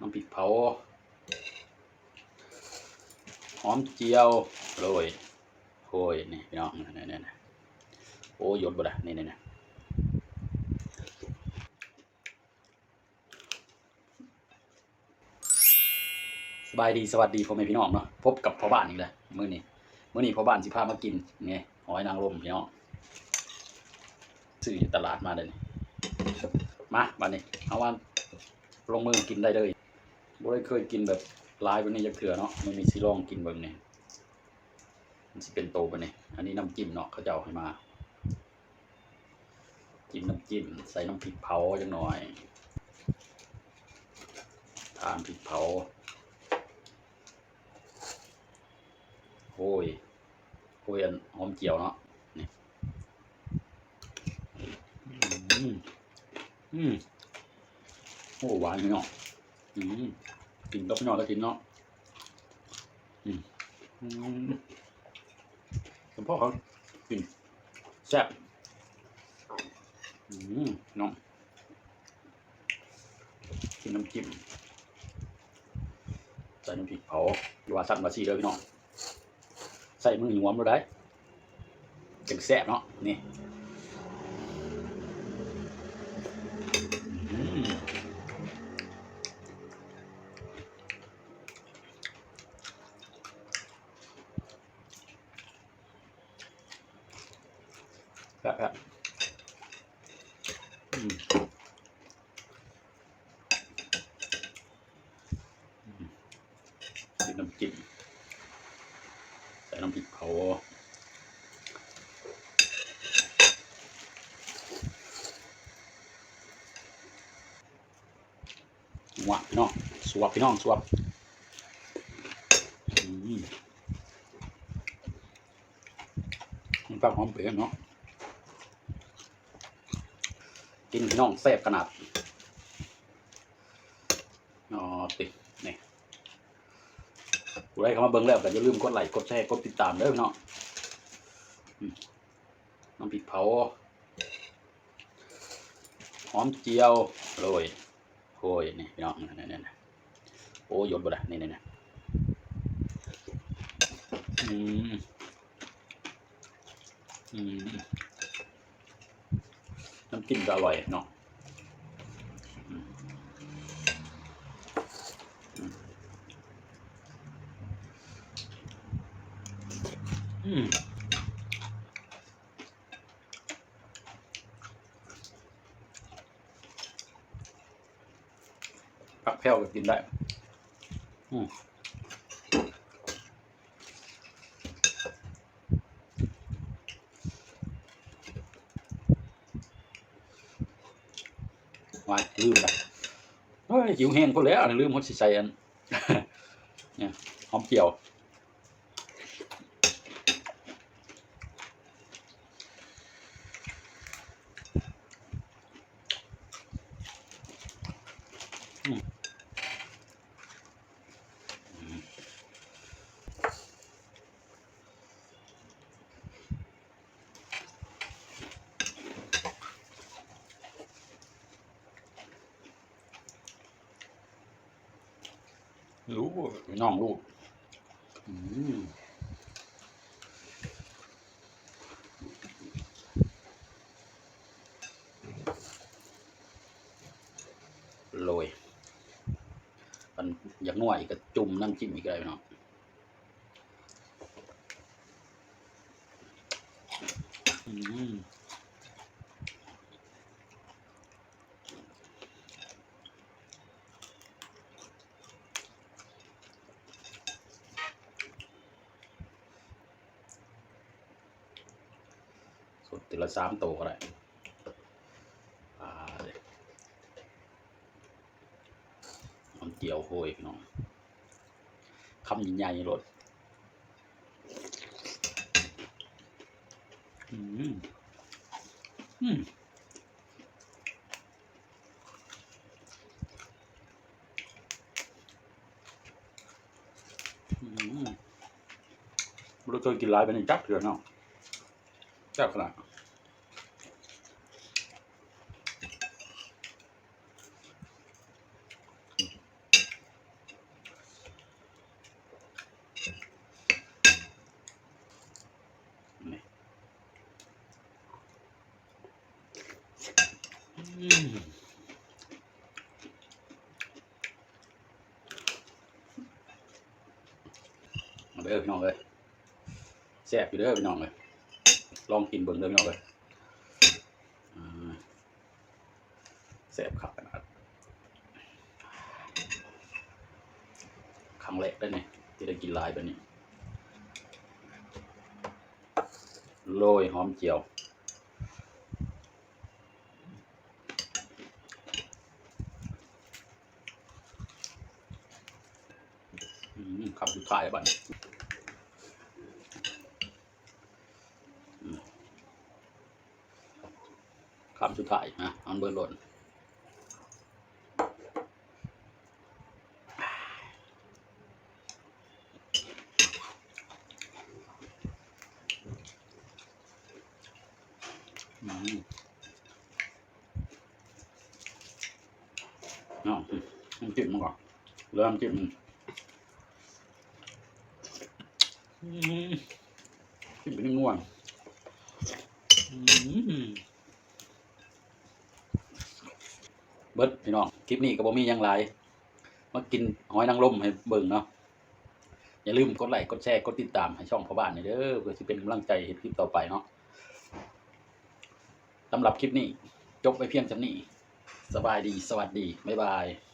น้ำพริกเผา หอมเจียวโรยโรยนี่พี่น้องนี่นี่นี่โอ้ยดบ่ได้นี่นี่นี่สบายดีสวัสดีพ่อแม่พี่น้องเนาะพบกับพ่อบ้านอีกแล้วมื้อนี้มื้อนี้พ่อบ้านสิพามากินไงหอยนางรมพี่น้องซื้ออยู่ตลาดมาเลยมาบัดนี้เอาว่าลงมือกินได้เลย บ่ได้เคยกินแบบหลายแบบนี้จักเทื่อเนาะไมันมีสิลองกินแบบนี้มันสิเป็นโตไปเนี่ยอันนี้น้ำจิ้มเนาะเขาจะเอาให้มา จิ้มน้ำจิ้มใส่น้ำพริกเผาจังหน่อยทานพริกเผาโอ้ยโอ้ยอันหอมเจียวเนาะนี่อืมอืมโอ้หวานเนาะอืม กินกับพี่นาะแล้วกินเนาะอืมอืมคุณพ่อเขากินแซ่บอืมน้องกินน้ำจิ้มใส่น้ำพริกเผาอยู่ว่าสั่นมาซีเลยพี่น้องใส่มือหยวมเราได้จังแซ่บเนาะนี่ แบบแบบอืมอืมกิน้ำจิ้มใส่น้ำพริกเผาหวานพี่น้อง สวบพี่น้อง สวบอืมมันฟังหอมเปรี้ยวเนาะ กินพี่น้องแซ่บขนาดอ๋อตินี่ผู้ใดเข้ามาเบิ่งแล้วก็อย่าลืมกดไลค์กดแชร์กดติดตามเด้อพี่น้องอืมน้ำพริกเผาหอมเจียวโรยโรยนี่พี่น้องนี่นี่โอ้ยดบ่ได้นี่นี่นี่อืมอืม น้ำจิ้มก็อร่อยเนาะอืมผักแพรวก็กินได้ อืม วายลืมไปเฮ้ยหิวแห้งก็แล้วลืมหดสิใส่อันเนี่ยหอมเจียว รู้น้องลูกอืมโรยมันอยากนัวอีกก็จุ่มน้ำจิ้มอีกเลยเนาะอืม ทีละสามตัวก็ได้เดี๋ยวน้ำเจียวโหยพี่น้องคำยินใหญ่รถอืมอืม อืมเราเคยกินหลายเป็นจักเถื่อนเนาะจักขนาด เด้อพี่น้องเลยแซ่บอยู่เด้อพี่น้องเลยลองกินเบิ่งเด้อพี่น้องเลยแซ่บขับขนาดครั้งแรกได้ไนี่ที่ได้กินลายแบบนี้โรยหอมเจียว ท้ายบัดนี้คำสุดท้ายนะอันเบิร์หล่นอืมเอาอืมน้ำจิ้มมันก่อนเริ่มจิ้ม มันอืมกินไปง่วงอืมเบิดพี่น้อง คลิปนี้ก็บ่มีหยังหลายมากินหอยนางรมให้เบิ่งเนาะ อย่าลืมกดไลค์ กดแชร์ กดติดตามให้ช่องพ่อบ้านนี่เด้อ เพื่อสิเป็นกำลังใจให้คลิปต่อไปเนาะสำหรับคลิปนี้ จบไปเพียงเท่นี้ สบายดี สวัสดี บ๊ายบาย